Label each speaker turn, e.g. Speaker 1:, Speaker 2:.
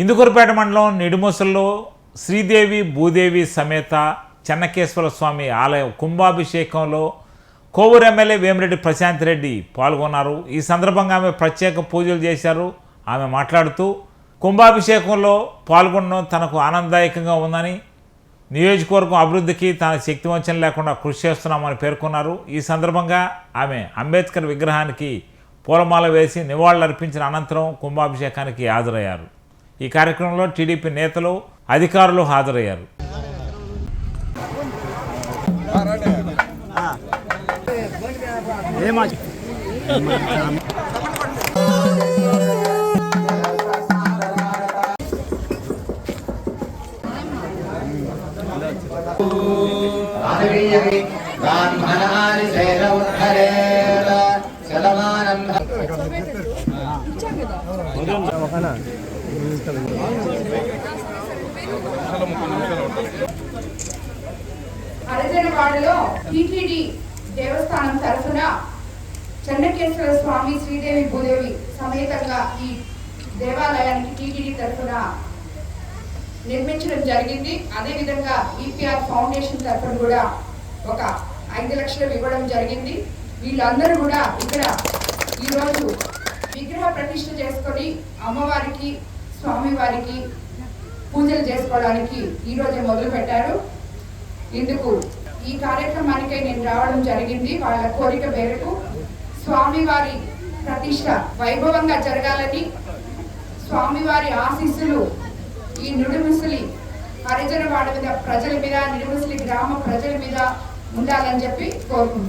Speaker 1: ఇందుకూరుపేట మండలం నిడుమూసల్లో శ్రీదేవి భూదేవి సమేత చెన్నకేశ్వర స్వామి ఆలయం కుంభాభిషేకంలో కోవూరు ఎమ్మెల్యే వేమిరెడ్డి ప్రశాంత్ రెడ్డి పాల్గొన్నారు. ఈ సందర్భంగా ఆమె ప్రత్యేక పూజలు చేశారు. ఆమె మాట్లాడుతూ కుంభాభిషేకంలో పాల్గొనడం తనకు ఆనందదాయకంగా ఉందని నియోజకవర్గం అభివృద్ధికి తన శక్తివంచన లేకుండా కృషి చేస్తున్నామని పేర్కొన్నారు. ఈ సందర్భంగా ఆమె అంబేద్కర్ విగ్రహానికి పూలమాల వేసి నివాళులర్పించిన అనంతరం కుంభాభిషేకానికి హాజరయ్యారు. ఈ కార్యక్రమంలో టీడీపీ నేతలు అధికారులు హాజరయ్యారు.
Speaker 2: మానవీయమి బ్రాహ్మణాని
Speaker 3: అరజనవాడలో టీటీడీ దేవస్థానం తరఫున చెన్నకేశ్వర స్వామి శ్రీదేవి భూదేవి సమేతంగా ఈ దేవాలయానికి టీటీడీ తరఫున నిర్మించడం జరిగింది. అదేవిధంగా ఈపీఆర్ ఫౌండేషన్ తరఫున కూడా ఒక ఐదు లక్షలు ఇవ్వడం జరిగింది. వీళ్ళందరూ కూడా ఇక్కడ ఈరోజు విగ్రహ ప్రతిష్ఠ చేసుకొని అమ్మవారికి స్వామివారికి పూజలు చేసుకోవడానికి ఈరోజే మొదలు పెట్టారు. ఇందుకు ఈ కార్యక్రమానికై నేను రావడం జరిగింది. వాళ్ళ కోరిక మేరకు స్వామివారి ప్రతిష్ట వైభవంగా జరగాలని స్వామివారి ఆశీస్సులు ఈ నిడుముసలి హరిజనవాడ మీద ప్రజల మీద నిడుముసలి గ్రామ ప్రజల మీద ఉండాలని చెప్పి కోరుకుంటున్నాను.